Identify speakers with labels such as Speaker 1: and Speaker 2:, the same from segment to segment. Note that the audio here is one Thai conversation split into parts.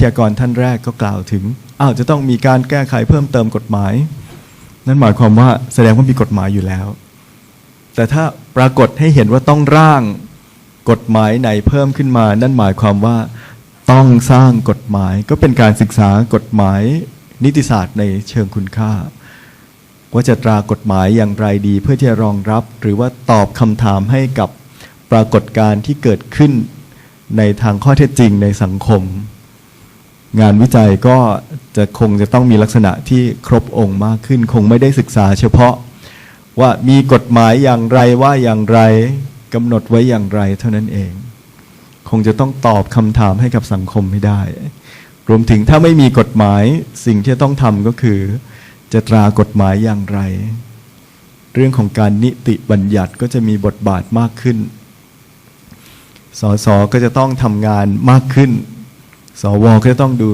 Speaker 1: ทยากรท่านแรกก็กล่าวถึงอ้าวจะต้องมีการแก้ไขเพิ่มเติมกฎหมาย นั่นหมายความว่าแสดงว่ามีกฎหมายอยู่แล้ว แต่ถ้าปรากฏให้เห็นว่าต้องร่างกฎหมายไหนเพิ่มขึ้นมา นั่นหมายความว่าต้องสร้างกฎหมายก็เป็นการศึกษากฎหมายนิติศาสตร์ในเชิงคุณค่า ว่าจะตรากฎหมายอย่างไรดี เพื่อที่จะรองรับ หรือว่าตอบคำถามให้กับปรากฏการณ์ที่เกิดขึ้นในทางข้อเท็จจริงในสังคม งานวิจัยก็จะคงจะต้องมีลักษณะที่ครบองค์มากขึ้น คงไม่ได้ศึกษาเฉพาะว่ามีกฎหมายอย่างไรว่าอย่างไรกำหนดไว้อย่างไรเท่านั้นเอง คงจะต้องตอบคำถามให้กับสังคมไม่ได้ รวมถึงถ้าไม่มีกฎหมายสิ่งที่ต้องทำก็คือ จะตรากฎหมายอย่างไร เรื่องของการนิติบัญญัติก็จะมีบทบาทมากขึ้นสสก็จะต้องทำงานมากขึ้น สวก็จะต้องดู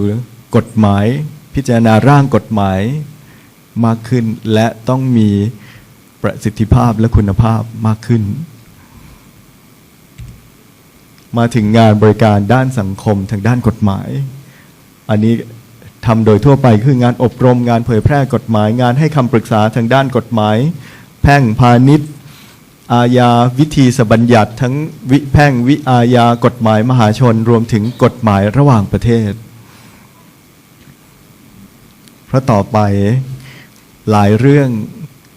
Speaker 1: กฎหมายพิจารณาร่างกฎหมายมากขึ้น และต้องมีประสิทธิภาพและคุณภาพมากขึ้น มาถึงงานบริการด้านสังคมทางด้านกฎหมาย อันนี้ทำโดยทั่วไปคืองานอบรมงานเผยแพร่กฎหมาย งานให้คำปรึกษาทางด้านกฎหมาย แพ่งพาณิชย์ อาญาวิธีสบัญญัติทั้งวิแพ่งวิอาญากฎหมายมหาชนรวมถึงกฎหมายระหว่างประเทศ เพราะต่อไปหลายเรื่อง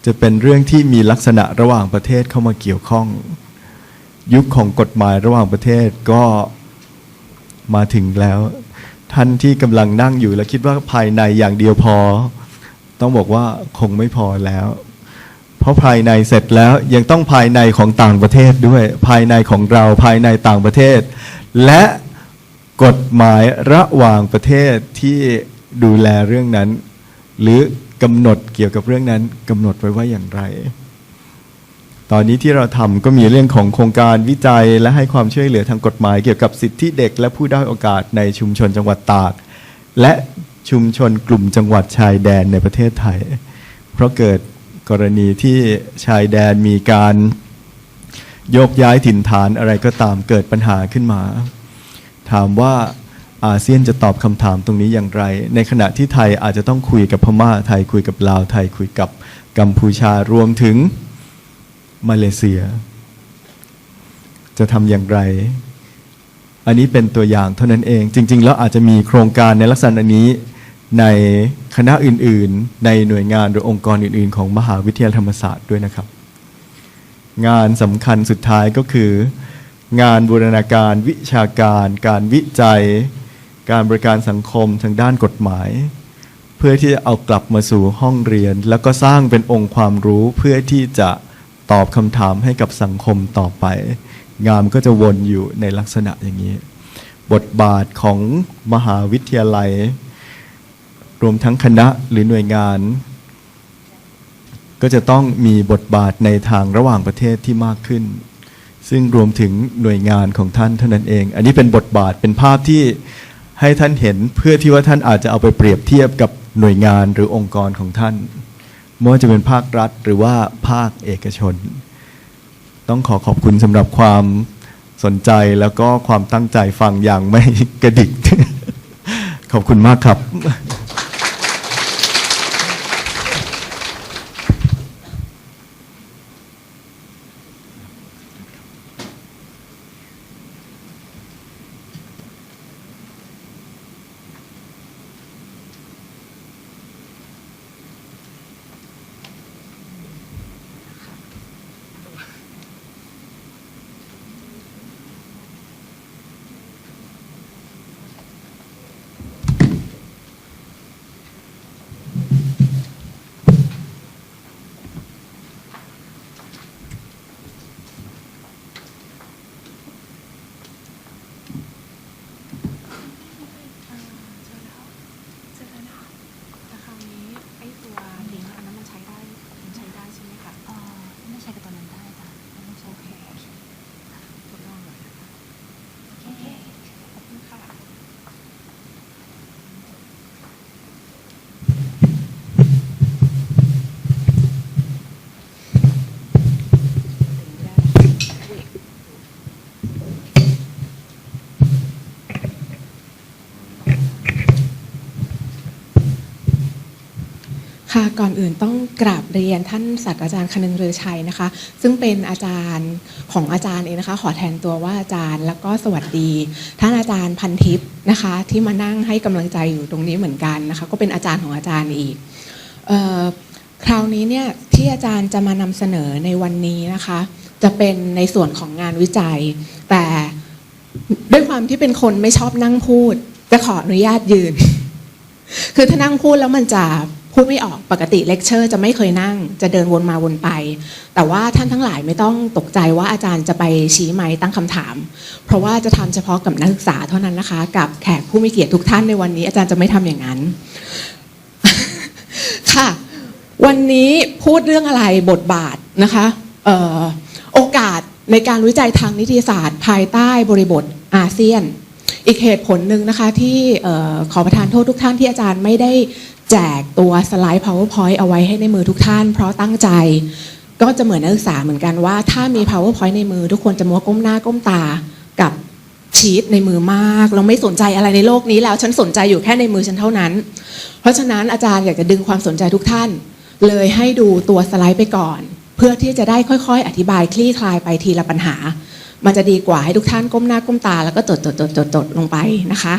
Speaker 1: จะเป็นเรื่องที่มีลักษณะระหว่างประเทศเข้ามาเกี่ยวข้อง ยุคของกฎหมายระหว่างประเทศก็มาถึงแล้ว ท่านที่กำลังนั่งอยู่และคิดว่าภายในอย่างเดียวพอ ต้องบอกว่าคงไม่พอแล้ว ราะภายในเสร็จแล้วยังต้องภายในของต่างประเทศด้วย ภายในของเราภายในต่างประเทศ และกฎหมายระหว่างประเทศที่ดูแลเรื่องนั้น หรือกำหนดเกี่ยวกับเรื่องนั้นกำหนดไว้ว่าอย่างไร ตอนนี้ที่เราทำก็มีเรื่องของโครงการวิจัยและให้ความช่วยเหลือทางกฎหมายเกี่ยวกับสิทธิเด็ก และผู้ได้อยโอกาสในชุมชนจังหวัดตาก และชุมชนกลุ่มจังหวัดชายแดนในประเทศไทย เพราะเกิด กรณีที่ชายแดนมีการโยกย้ายถิ่นฐานอะไรก็ตามเกิดปัญหาขึ้นมา ถามว่าอาเซียนจะตอบคำถามตรงนี้อย่างไร ในขณะที่ไทยอาจจะต้องคุยกับพม่าไทยคุยกับลาวไทยคุยกับกัมพูชารวมถึงมาเลเซีย จะทำอย่างไร อันนี้เป็นตัวอย่างเท่านั้นเอง จริง ๆ แล้วอาจจะมีโครงการในลักษณะนี้ใน คณะอื่นๆ ในหน่วยงานหรือองค์กรอื่นๆ ของมหาวิทยาลัยธรรมศาสตร์ด้วยนะครับ งานสำคัญสุดท้ายก็คือ งานบูรณาการวิชาการ การวิจัย การบริการสังคมทางด้านกฎหมาย เพื่อที่จะเอากลับมาสู่ห้องเรียน แล้วก็สร้างเป็นองค์ความรู้เพื่อที่จะตอบคำถามให้กับสังคมต่อไป งานก็จะวนอยู่ในลักษณะอย่างนี้ บทบาทของมหาวิทยาลัย รวมทั้งคณะหรือหน่วยงาน ก็จะต้องมีบทบาทในทางระหว่างประเทศที่มากขึ้น ซึ่งรวมถึงหน่วยงานของท่านเท่านั้นเอง อันนี้เป็นบทบาทเป็นภาพที่ให้ท่านเห็นเพื่อที่ว่าท่านอาจจะเอาไปเปรียบเทียบกับหน่วยงานหรือองค์กรของท่านไม่ว่าจะเป็นภาครัฐหรือว่าภาคเอกชน ต้องขอขอบคุณสำหรับความสนใจแล้วก็ความตั้งใจฟังอย่างไม่กระดิก ขอบคุณมากครับ
Speaker 2: ค่ะก่อนอื่นต้องกราบเรียนท่านศาสตราจารย์คนึงเรือชัยนะคะ ซึ่งเป็นอาจารย์ของอาจารย์เองนะคะ ขอแทนตัวว่าอาจารย์แล้วก็สวัสดี ท่านอาจารย์พันทิพย์นะคะ ที่มานั่งให้กำลังใจอยู่ตรงนี้เหมือนกันนะคะ ก็เป็นอาจารย์ของอาจารย์อีกออคราวนี้เนี่ยที่อาจารย์จะมานำเสนอในวันนี้นะคะ จะเป็นในส่วนของงานวิจัย แต่ด้วยความที่เป็นคนไม่ชอบนั่งพูด จะขออนุญาตยืน คือถ้านั่งพูดแล้วมันจะ พูดไม่ออกปกติเลคเชอร์จะไม่เคยนั่ง จะเดินวนมาวนไป แต่ว่าท่านทั้งหลายไม่ต้องตกใจว่าอาจารย์จะไปชี้ไม้ตั้งคำถาม เพราะว่าจะทำเฉพาะกับนักศึกษาเท่านั้นนะคะ กับแขกผู้มีเกียรติทุกท่านในวันนี้ อาจารย์จะไม่ทำอย่างนั้น ค่ะ วันนี้พูดเรื่องอะไรบทบาทนะคะออโอกาสในการวิจัยทางนิติศาสตร์ ภายใต้บริบทอาเซียนอีกเหตุผลหนึ่งนะคะที่ออขอประทานโทษทุกท่านที่อาจารย์ไม่ได้ แจกตัวสไลด์ powerpoint เอาไว้ให้ในมือทุกท่าน เพราะตั้งใจก็จะเหมือนนักศึกษาเหมือนกันว่าถ้ามี powerpoint ในมือ ทุกคนจะมัวก้มหน้าก้มตากับชีตในมือมาก เราไม่สนใจอะไรในโลกนี้แล้ว ฉันสนใจอยู่แค่ในมือฉันเท่านั้น เพราะฉะนั้นอาจารย์อยากจะดึงความสนใจทุกท่าน เลยให้ดูตัวสไลด์ไปก่อน เพื่อที่จะได้ค่อยๆ อธิบายคลี่คลายไปทีละปัญหา มันจะดีกว่าให้ทุกท่านก้มหน้าก้มตา แล้วก็จดจดจดจดจดลงไปนะคะ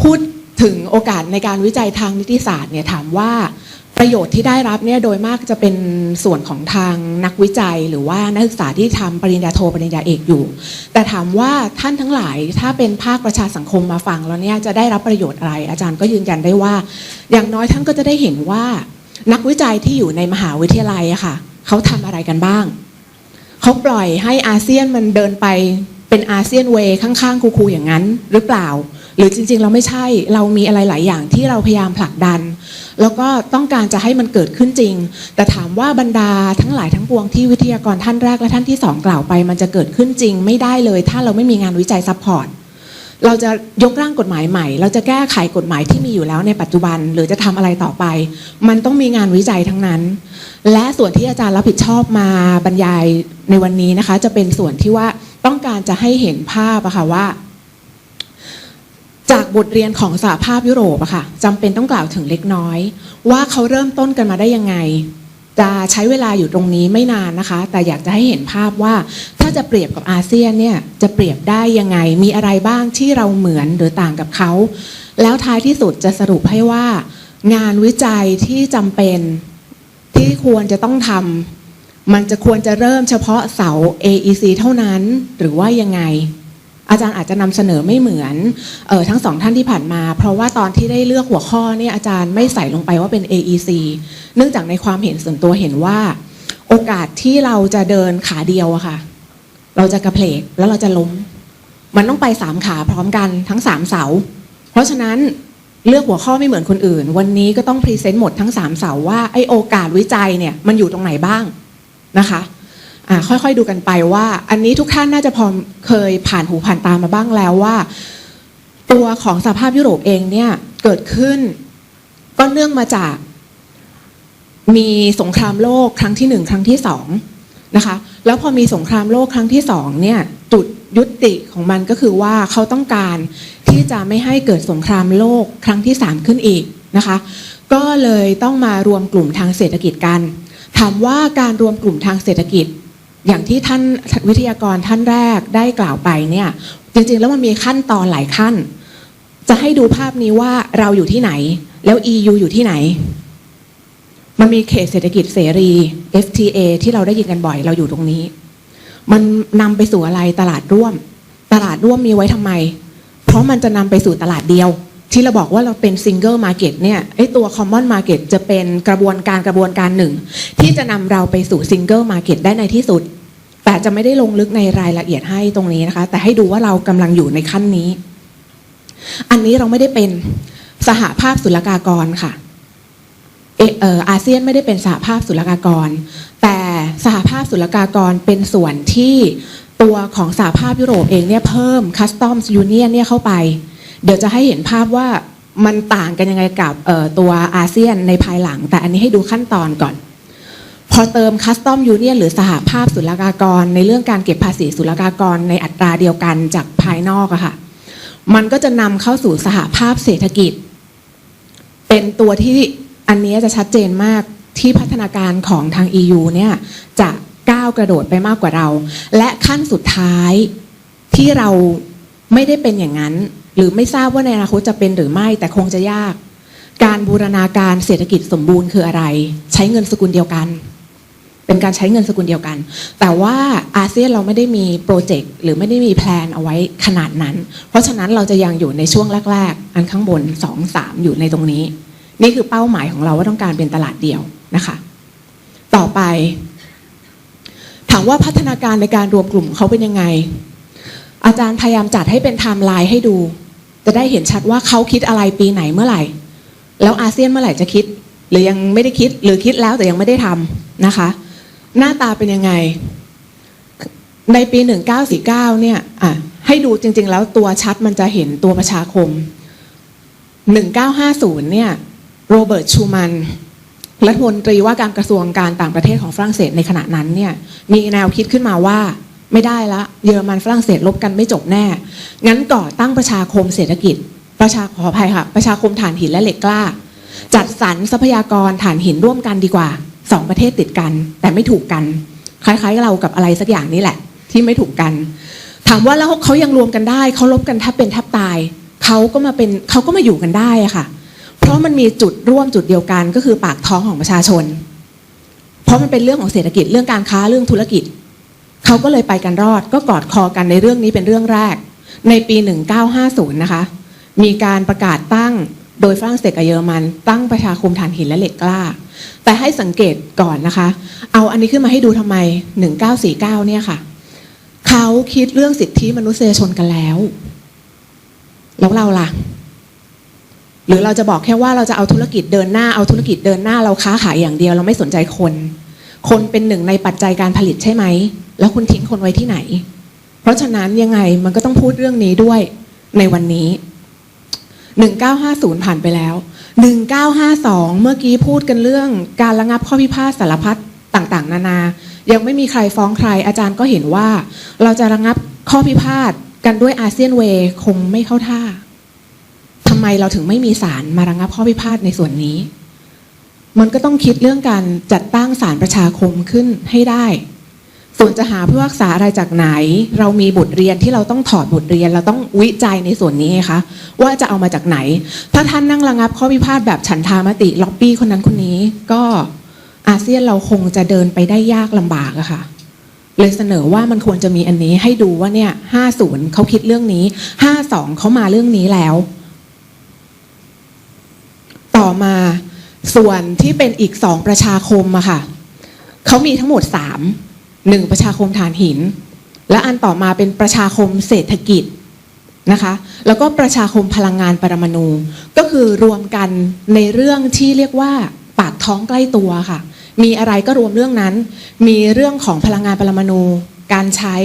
Speaker 2: พูด ถึงโอกาสในการวิจัยทางนิติศาสตร์เนี่ยถามว่าประโยชน์ที่ได้รับเนี่ยโดยมากจะเป็นส่วนของทางนักวิจัย หรือว่านักศึกษาที่ทำปริญญาโทปริญญาเอกอยู่ แต่ถามว่าท่านทั้งหลายถ้าเป็นภาคประชาสังคมมาฟังแล้วเนี่ยจะได้รับประโยชน์อะไร อาจารย์ก็ยืนยันได้ว่า อย่างน้อยท่านก็จะได้เห็นว่า นักวิจัยที่อยู่ในมหาวิทยาลัยอะค่ะเขาทำอะไรกันบ้างเขาปล่อยให้อาเซียนมันเดินไปเป็นอาเซียนเวย์ข้างๆคูๆอย่างนั้นหรือเปล่า หรือจริง ๆ เราไม่ใช่เรามีอะไรหลายอย่างที่เราพยายามผลักดัน แล้วก็ต้องการจะให้มันเกิดขึ้นจริง แต่ถามว่าบรรดาทั้งหลายทั้งปวงที่วิทยากรท่านแรกและท่านที่สองกล่าวไป มันจะเกิดขึ้นจริงไม่ได้เลย ถ้าเราไม่มีงานวิจัยซัพพอร์ตเราจะยกร่างกฎหมายใหม่ เราจะแก้ไขกฎหมายที่มีอยู่แล้วในปัจจุบัน หรือจะทำอะไรต่อไป มันต้องมีงานวิจัยทั้งนั้น และส่วนที่อาจารย์รับผิดชอบมาบรรยายในวันนี้นะคะ จะเป็นส่วนที่ว่าต้องการจะให้เห็นภาพอะค่ะว่า จากบทเรียนของสหภาพยุโรปอะค่ะจำเป็นต้องกล่าวถึงเล็กน้อย ว่าเขาเริ่มต้นกันมาได้ยังไง จะใช้เวลาอยู่ตรงนี้ไม่นานนะคะ แต่อยากจะให้เห็นภาพว่า ถ้าจะเปรียบกับอาเซียนเนี่ยจะเปรียบได้ยังไง มีอะไรบ้างที่เราเหมือนหรือต่างกับเขา แล้วท้ายที่สุดจะสรุปให้ว่า งานวิจัยที่จำเป็นที่ควรจะต้องทำมันจะควรจะเริ่มเฉพาะเสา AEC เท่านั้นหรือว่ายังไง อาจารย์อาจจะนำเสนอไม่เหมือนออทั้งสองท่านที่ผ่านมา เพราะว่าตอนที่ได้เลือกหัวข้อเนี่ยอาจารย์ไม่ใส่ลงไปว่าเป็น AEC เนื่องจากในความเห็นส่วนตัวเห็นว่า โอกาสที่เราจะเดินขาเดียวอะค่ะ เราจะกระเพลกแล้วเราจะล้ม มันต้องไปสามขาพร้อมกันทั้งสามเสา เพราะฉะนั้นเลือกหัวข้อไม่เหมือนคนอื่น วันนี้ก็ต้องพรีเซนต์หมดทั้งสามเสาว่าไอโอกาสวิจัยเนี่ยมันอยู่ตรงไหนบ้างนะคะ ค่อยๆดูกันไปว่า อันนี้ทุกท่านน่าจะพอเคยผ่านหูผ่านตามาบ้างแล้วว่า ตัวของสภาพยุโรปเองเนี่ยเกิดขึ้นก็เนื่องมาจากมีสงครามโลกครั้งที่หนึ่งครั้งที่สองนะคะแล้วพอมีสงครามโลกครั้งที่สองเนี่ยจุดยุติของมันก็คือว่าเขาต้องการที่จะไม่ให้เกิดสงครามโลกครั้งที่สามขึ้นอีกนะคะ ก็เลยต้องมารวมกลุ่มทางเศรษฐกิจกัน ถามว่าการรวมกลุ่มทางเศรษฐกิจ อย่างที่ท่านวิทยากรท่านแรกได้กล่าวไปเนี่ยจริงๆ แล้วมันมีขั้นตอนหลายขั้น จะให้ดูภาพนี้ว่าเราอยู่ที่ไหน แล้ว EU อยู่ที่ไหน มันมีเขตเศรษฐกิจเสรี FTA ที่เราได้ยินกันบ่อยเราอยู่ตรงนี้ มันนำไปสู่อะไรตลาดร่วม ตลาดร่วมมีไว้ทำไม เพราะมันจะนำไปสู่ตลาดเดียว ที่เราบอกว่าเราเป็นซิงเกิลมาร์เก็ตเนี่ยไอตัวคอมมอนมาร์เก็ตจะเป็นกระบวนการกระบวนการหนึ่ง ที่จะนำเราไปสู่ซิงเกิลมาร์เก็ตได้ในที่สุด แต่จะไม่ได้ลงลึกในรายละเอียดให้ตรงนี้นะคะ แต่ให้ดูว่าเรากำลังอยู่ในขั้นนี้ อันนี้เราไม่ได้เป็นสหภาพศุลกากรค่ะเอเออาเซียนไม่ได้เป็นสหภาพศุลกากร แต่สหภาพศุลกากรเป็นส่วนที่ตัวของสหภาพยุโรปเองเนี่ยเพิ่ม Customs Union เนี่ยเข้าไป เดี๋ยวจะให้เห็นภาพว่ามันต่างกันยังไงกับตัวอาเซียนในภายหลัง แต่อันนี้ให้ดูขั้นตอนก่อน พอเติม Custom Union หรือสหภาพศุลกากร ในเรื่องการเก็บภาษีศุลกากรในอัตราเดียวกันจากภายนอกอะค่ะ มันก็จะนำเข้าสู่สหภาพเศรษฐกิจ เป็นตัวที่อันนี้จะชัดเจนมากที่พัฒนาการของทาง EU เนี่ยจะก้าวกระโดดไปมากกว่าเรา และขั้นสุดท้ายที่เราไม่ได้เป็นอย่างนั้น หรือไม่ทราบว่าในอนาคตจะเป็นหรือไม่แต่คงจะยาก การบูรณาการเศรษฐกิจสมบูรณ์คืออะไร ใช้เงินสกุลเดียวกัน เป็นการใช้เงินสกุลเดียวกัน แต่ว่าอาเซียนเราไม่ได้มีโปรเจกต์หรือไม่ได้มีแพลนเอาไว้ขนาดนั้น เพราะฉะนั้นเราจะยังอยู่ในช่วงแรก ๆ อันข้างบน 2 3 อยู่ในตรงนี้ นี่คือเป้าหมายของเราว่าต้องการเป็นตลาดเดียวนะคะ ต่อไปถามว่าพัฒนาการในการรวมกลุ่มเขาเป็นยังไง อาจารย์พยายามจัดให้เป็นไทม์ไลน์ให้ดู จะได้เห็นชัดว่าเขาคิดอะไรปีไหนเมื่อไหร่ แล้วอาเซียนเมื่อไหร่จะคิด หรือยังไม่ได้คิดหรือคิดแล้วแต่ยังไม่ได้ทำนะคะ หน้าตาเป็นยังไง ในปี 1949 เนี่ยอะให้ดูจริง ๆ แล้วตัวชัดมันจะเห็นตัวประชาคม 1950 เนี่ยโรเบิร์ตชูมันรัฐมนตรีว่าการกระทรวงการต่างประเทศของฝรั่งเศสในขณะนั้นเนี่ยมีแนวคิดขึ้นมาว่า ไม่ได้ละ เยอรมันฝรั่งเศสลบกันไม่จบแน่ งั้นก่อตั้งประชาคมเศรษฐกิจ ประชาขออภัยค่ะ ประชาคมถ่านหินและเหล็กกล้า จัดสรรทรัพยากรถ่านหินร่วมกันดีกว่าสองประเทศติดกัน แต่ไม่ถูกกัน คล้ายๆเรากับอะไรสักอย่างนี้แหละ ที่ไม่ถูกกัน ถามว่าแล้วเขายังรวมกันได้เขาลบกันแทบเป็นแทบตายเขาก็มาเป็นเขาก็มาอยู่กันได้ค่ะ เพราะมันมีจุดร่วมจุดเดียวกันก็คือปากท้องของประชาชน เพราะมันเป็นเรื่องของเศรษฐกิจเรื่องการค้าเรื่องธุรกิจ เขาก็เลยไปกันรอดก็กอดคอกันในเรื่องนี้เป็นเรื่องแรก ในปี 1950 นะคะ มีการประกาศตั้งโดยฝรั่งเศสกับเยอรมัน ตั้งประชาคมถ่านหินและเหล็กกล้า แต่ให้สังเกตก่อนนะคะ เอาอันนี้ขึ้นมาให้ดูทำไม 1949 เนี่ยค่ะ เขาคิดเรื่องสิทธิมนุษยชนกันแล้วแล้วเราล่ะ หรือเราจะบอกแค่ว่าเราจะเอาธุรกิจเดินหน้าเอาธุรกิจเดินหน้าเราค้าขายอย่างเดียว เราไม่สนใจคน คนเป็นหนึ่งในปัจจัยการผลิตใช่ไหม แล้วคุณทิ้งคนไว้ที่ไหน เพราะฉะนั้นยังไงมันก็ต้องพูดเรื่องนี้ด้วยในวันนี้ 1950 ผ่านไปแล้ว 1952 เมื่อกี้พูดกันเรื่องการระงับข้อพิพาทสารพัดต่างๆ นานา ยังไม่มีใครฟ้องใคร อาจารย์ก็เห็นว่า เราจะระงับข้อพิพาทกันด้วยอาเซียนเวยคงไม่เข้าท่าทำไมเราถึงไม่มีศาลมาระงับข้อพิพาทในส่วนนี้ มันก็ต้องคิดเรื่องการจัดตั้งศาลประชาคมขึ้นให้ได้ ส่วนจะหาผู้พิพากษาอะไรจากไหน เรามีบทเรียนที่เราต้องถอดบทเรียน เราต้องวิจัยในส่วนนี้คะว่าจะเอามาจากไหน ถ้าท่านนั่งระงับข้อพิพาทแบบฉันทามติล็อบบี้คนนั้นคนนี้ ก็อาเซียนเราคงจะเดินไปได้ยากลำบากอะค่ะเลยเสนอว่ามันควรจะมีอันนี้ให้ดูว่าเนี่ย50เขาคิดเรื่องนี้52เขามาเรื่องนี้แล้ว ต่อมา ส่วนที่เป็นอีกสองประชาคมอะค่ะเขามีทั้งหมดสามหนึ่งประชาคมฐานหิน และอันต่อมาเป็นประชาคมเศรษฐกิจนะคะ แล้วก็ประชาคมพลังงานปรมาณูก็คือรวมกันในเรื่องที่เรียกว่าปากท้องใกล้ตัวค่ะ มีอะไรก็รวมเรื่องนั้น มีเรื่องของพลังงานปรมาณูการใช้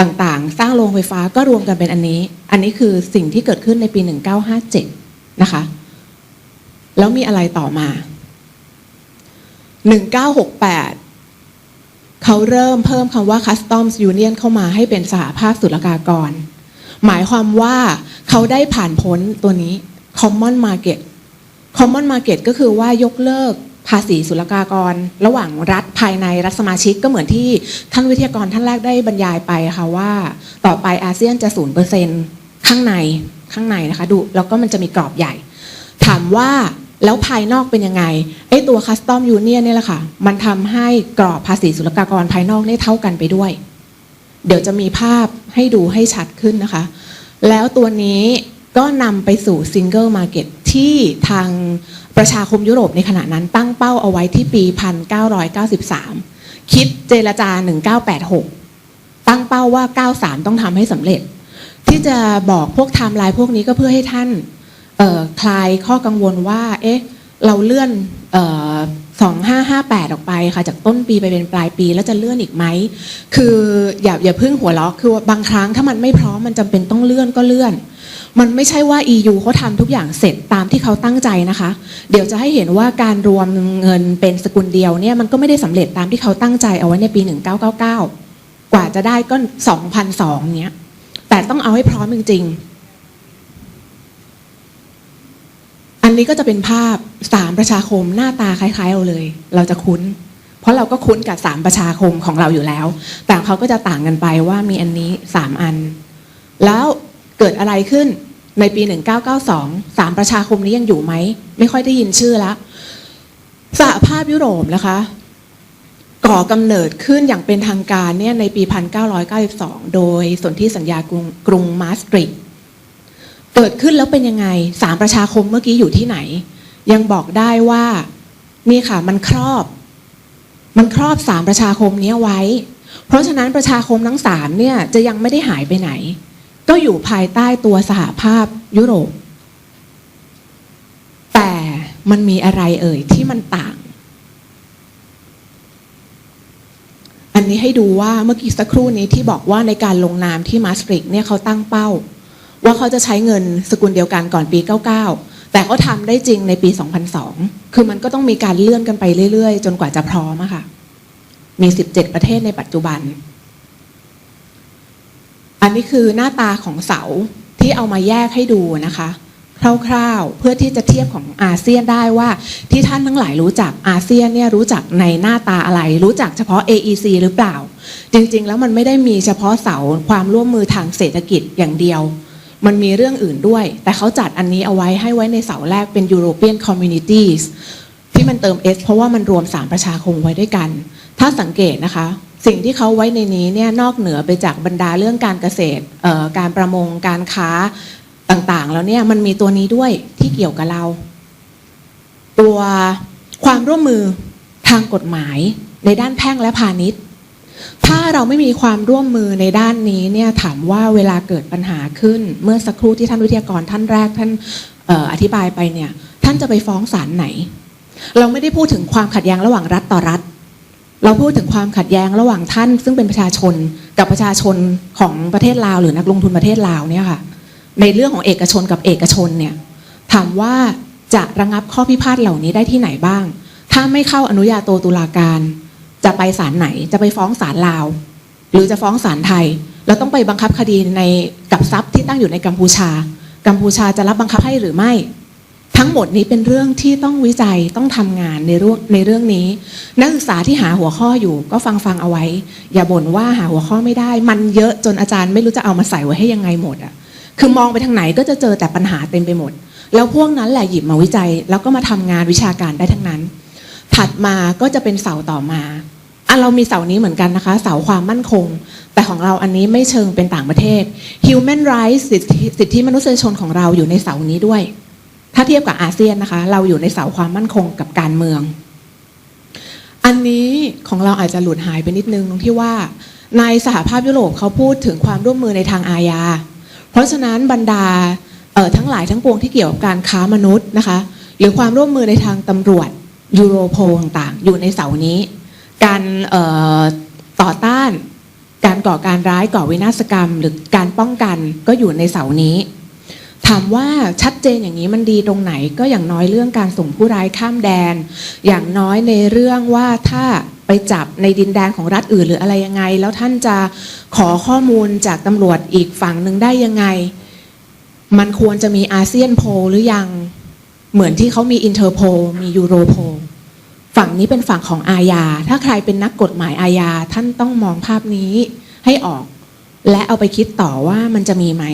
Speaker 2: ต่างๆ สร้างโรงไฟฟ้าก็รวมกันเป็นอันนี้ อันนี้คือสิ่งที่เกิดขึ้นในปี 1957 นะคะ แล้วมีอะไรต่อมา 1968 เขาเริ่มเพิ่มคำว่า Customs Union เข้ามาให้เป็นสหภาพศุลกากร หมายความว่าเขาได้ผ่านพ้นตัวนี้ Common Market Common Market ก็คือว่ายกเลิกภาษีศุลกากร ระหว่างรัฐภายในรัฐสมาชิกก็เหมือนที่ท่านวิทยากรท่านแรกได้บรรยายไปค่ะว่าต่อไปอาเซียนจะศูนย์เปอร์เซ็นข้างในข้างในนะคะดูแล้วก็มันจะมีกรอบใหญ่ ถามว่า แล้วภายนอกเป็นยังไงไอ้ตัวคัสตอมยูเนียนนี่แหละค่ะ มันทำให้กรอบภาษีศุลกากรภายนอกนี่เท่ากันไปด้วย เดี๋ยวจะมีภาพให้ดูให้ชัดขึ้นนะคะ แล้วตัวนี้ก็นำไปสู่ซิงเกิลมาร์เก็ตที่ทางประชาคมยุโรปในขณะนั้นตั้งเป้าเอาไว้ที่ปี 1993 คิดเจรจา 1986 ตั้งเป้าว่า 93 ต้องทำให้สำเร็จ ที่จะบอกพวกไทม์ไลน์พวกนี้ก็เพื่อให้ท่าน คลายข้อกังวลว่า เอ๊ะ เราเลื่อนสองห้าห้าแปดออกไปค่ะ จากต้นปีไปเป็นปลายปีแล้วจะเลื่อนอีกไหม คืออย่าอย่าเพึ่งหัวเราะคือว่าบางครั้งถ้ามันไม่พร้อมมันจำเป็นต้องเลื่อนก็เลื่อน มันไม่ใช่ว่า EU เขาทำทุกอย่างเสร็จตามที่เขาตั้งใจนะคะ เดี๋ยวจะให้เห็นว่าการรวมเงินเป็นสกุลเดียวเนี่ยมันก็ไม่ได้สำเร็จตามที่เขาตั้งใจเอาไว้ในปี 1999 กว่าจะได้ก็ 2,002เนี้ยแต่ต้องเอาให้พร้อมจริงๆ อั นี้ก็จะเป็นภาพสามประชาคมหน้าตาคล้ายๆเราเลย เราจะคุ้น เพราะเราก็คุ้นกับสามประชาคมของเราอยู่แล้ว แต่เขาก็จะต่างกันไปว่ามีอันนี้สามอัน แล้วเกิดอะไรขึ้นในปี 1992 สามประชาคมนี้ยังอยู่ไหม ไม่ค่อยได้ยินชื่อล้วสหภาพยุโรปนะคะ ก่อกำเนิดขึ้นอย่างเป็นทางการเนี่ยในปี 1992 โดยสนธิสัญญากรุงกรุงมาสตริก เกิดขึ้นแล้วเป็นยังไงสามประชาคมเมื่อกี้อยู่ที่ไหน ยังบอกได้ว่านี่ค่ะมันครอบ มันครอบสามประชาคมนี้ไว้ เพราะฉะนั้นประชาคมทั้งสามเนี่ยจะยังไม่ได้หายไปไหน ก็อยู่ภายใต้ตัวสหภาพยุโรป แต่มันมีอะไรเอ่ยที่มันต่าง อันนี้ให้ดูว่าเมื่อกี้สักครู่นี้ที่บอกว่าในการลงนามที่มาสตริกเนี่ยเขาตั้งเป้า ว่าเขาจะใช้เงินสกุลเดียวกันก่อนปี 99 แต่เขาทำได้จริงในปี 2002 คือมันก็ต้องมีการเลื่อนกันไปเรื่อยๆ จนกว่าจะพร้อมอะค่ะ มี 17 ประเทศในปัจจุบัน อันนี้คือหน้าตาของเสาที่เอามาแยกให้ดูนะคะคร่าวๆ เพื่อที่จะเทียบของอาเซียนได้ว่า ที่ท่านทั้งหลายรู้จักอาเซียนเนี่ยรู้จักในหน้าตาอะไร รู้จักเฉพาะ AEC หรือเปล่า จริงๆ แล้วมันไม่ได้มีเฉพาะเสาความร่วมมือทางเศรษฐกิจอย่างเดียว มันมีเรื่องอื่นด้วย แต่เขาจัดอันนี้เอาไว้ให้ไว้ในเสาแรกเป็น European Communities ที่มันเติม S เพราะว่ามันรวมสามประชาคมไว้ด้วยกัน ถ้าสังเกตนะคะ สิ่งที่เขาไว้ในนี้เนี่ยนอกเหนือไปจากบรรดาเรื่องการเกษตรการประมงการค้าต่างๆ แล้วเนี่ยมันมีตัวนี้ด้วยที่เกี่ยวกับเรา ตัวความร่วมมือทางกฎหมายในด้านแพ่งและพาณิชย์ ถ้าเราไม่มีความร่วมมือในด้านนี้เนี่ยถามว่าเวลาเกิดปัญหาขึ้น เมื่อสักครู่ที่ท่านวิทยากรท่านแรกท่านอออธิบายไปเนี่ยท่านจะไปฟ้องศาลไหน เราไม่ได้พูดถึงความขัดแย้งระหว่างรัฐต่อรัฐ เราพูดถึงความขัดแย้งระหว่างท่าน ซึ่งเป็นประชาชนกับประชาชนของประเทศลาว หรือนักลงทุนประเทศลาวเนี่ยค่ะในเรื่องของเอกชนกับเอกชนเนี่ยถามว่าจะระงับข้อพิพาทเหล่านี้ได้ที่ไหนบ้าง ถ้าไม่เข้าอนุญาโตตุลาการ จะไปศาลไหนจะไปฟ้องศาลลาว หรือจะฟ้องศาลไทย เราต้องไปบังคับคดีในกับทรัพย์ที่ตั้งอยู่ในกัมพูชา กัมพูชาจะรับบังคับให้หรือไม่ ทั้งหมดนี้เป็นเรื่องที่ต้องวิจัยต้องทำงานในเรื่องในเรื่องนี้ นักศึกษาที่หาหัวข้ออยู่ก็ฟังฟังเอาไว้ อย่าบ่นว่าหาหัวข้อไม่ได้ มันเยอะจนอาจารย์ไม่รู้จะเอามาใส่ไว้ให้ยังไงหมดอะคือมองไปทางไหนก็จะเจอแต่ปัญหาเต็มไปหมด แล้วพวกนั้นแหละหยิบมาวิจัย แล้วก็มาทำงานวิชาการได้ทั้งนั้น ถัดมาก็จะเป็นเสาต่อมา อะเรามีเสานี้เหมือนกันนะคะ เสาความมั่นคง แต่ของเราอันนี้ไม่เชิงเป็นต่างประเทศ Human Rights สิทธิสิทธิมนุษยชนของเราอยู่ในเสานี้ด้วย ถ้าเทียบกับอาเซียนนะคะ เราอยู่ในเสาความมั่นคงกับการเมือง อันนี้ของเราอาจจะหลุดหายไปนิดนึงตรงที่ว่า ในสหภาพยุโรปเขาพูดถึงความร่วมมือในทางอาญาเพราะฉะนั้นบรรดาเอ่อทั้งหลายทั้งปวงที่เกี่ยวกับการค้ามนุษย์นะคะ หรือความร่วมมือในทางตำรวจยูโรโพต่างๆ อยู่ในเสานี้ การต่อต้านการก่อการร้ายก่อวินาศกรรม หรือการป้องกันก็อยู่ในเสานี้ ถามว่าชัดเจนอย่างนี้มันดีตรงไหนก็อย่างน้อยเรื่องการส่งผู้ร้ายข้ามแดน อย่างน้อยในเรื่องว่าถ้าไปจับในดินแดนของรัฐอื่นหรืออะไรยังไง แล้วท่านจะขอข้อมูลจากตำรวจอีกฝั่งหนึ่งได้ยังไง มันควรจะมีอาเซียนโพหรือยังเหมือนที่เขามีอินเตอร์โพมียูโรโพ ฝั่งนี้เป็นฝั่งของอาญา ถ้าใครเป็นนักกฎหมายอาญาท่านต้องมองภาพนี้ให้ออก และเอาไปคิดต่อว่ามันจะมีไหม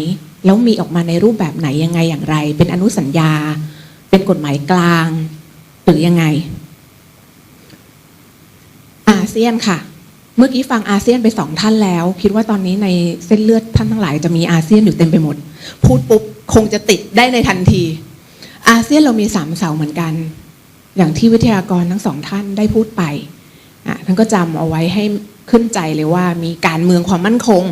Speaker 2: แล้วมีออกมาในรูปแบบไหนยังไงอย่างไร เป็นอนุสัญญา เป็นกฎหมายกลาง หรือยังไง อาเซียนค่ะ เมื่อกี้ฟังอาเซียนไปสองท่านแล้ว คิดว่าตอนนี้ในเส้นเลือดท่านทั้งหลายจะมีอาเซียนอยู่เต็มไปหมด พูดปุ๊บคงจะติดได้ในทันที อาเซียนเรามีสามเสาเหมือนกัน อย่างที่วิทยากรทั้งสองท่านได้พูดไปท่านก็จำเอาไว้ให้ขึ้นใจเลยว่ามีการเมืองความมั่นคง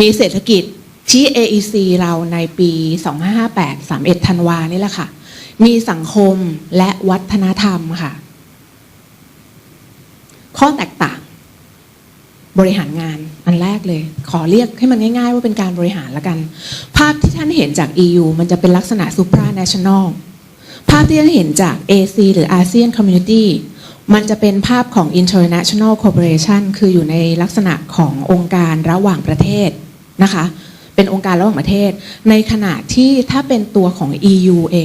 Speaker 2: มีเศรษฐกิจที่ AEC เราในปี 2558 31ธันวานี่แหละค่ะ มีสังคมและวัฒนธรรมค่ะ ข้อแตกต่าง บริหารงานอันแรกเลย ขอเรียกให้มันง่าย ๆ ว่าเป็นการบริหารละกัน ภาพที่ท่านเห็นจาก EU มันจะเป็นลักษณะ supranational ภาพที่ท่านเห็นจาก AC หรือ ASEAN Community มันจะเป็นภาพของ international Corporation คืออยู่ในลักษณะขององค์การระหว่างประเทศนะคะ เป็นองค์การระหว่างประเทศ ในขณะที่ถ้าเป็นตัวของ EU เอง